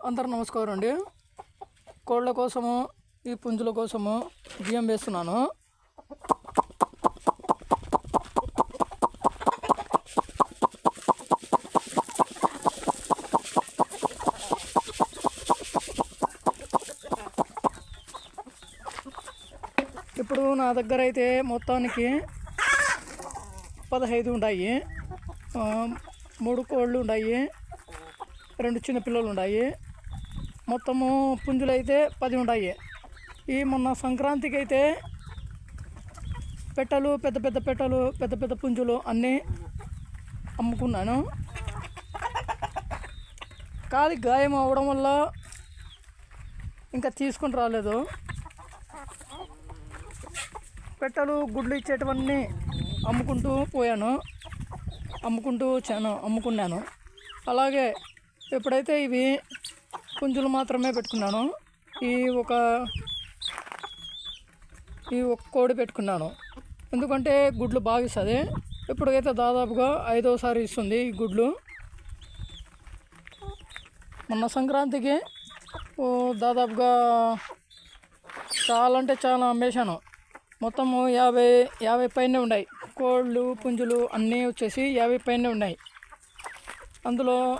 అందరు నమస్కారం అండి కోళ్ళ కోసము ఈ పుంజుల కోసము బియ్యం వేస్తున్నాను. ఇప్పుడు నా దగ్గర అయితే మొత్తానికి పదహైదు ఉన్నాయి మూడు కోళ్ళు ఉన్నాయి రెండు చిన్న పిల్లలు ఉన్నాయి మొత్తము పుంజులు అయితే పది ఉన్నాయి ఈ మొన్న సంక్రాంతికి అయితే పెట్టలు పెద్ద పెద్ద పెట్టలు పెద్ద పెద్ద పుంజులు అన్నీ అమ్ముకున్నాను. కాలి గాయం అవడం వల్ల ఇంకా తీసుకుని రాలేదు. పెట్టలు గుడ్లు ఇచ్చేటివన్నీ అమ్ముకుంటూ పోయాను. అమ్ముకుంటూ వచ్చాను అమ్ముకున్నాను. అలాగే ఎప్పుడైతే ఇవి పుంజులు మాత్రమే పెట్టుకున్నాను. ఈ ఒక ఈ ఒక కోడి పెట్టుకున్నాను. ఎందుకంటే గుడ్లు బాగా ఇస్తుంది. ఇప్పటికైతే దాదాపుగా ఐదోసారి ఇస్తుంది ఈ గుడ్లు. మొన్న సంక్రాంతికి దాదాపుగా చాలా అంటే చాలా అమ్మేశాను. మొత్తము యాభై యాభై పైనే ఉన్నాయి. కోళ్ళు పుంజులు అన్నీ వచ్చేసి యాభై పైనే ఉన్నాయి. అందులో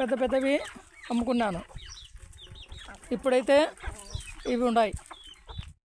పెద్ద పెద్దవి అమ్ముకున్నాను. ఇప్పుడైతే ఇవి ఉన్నాయి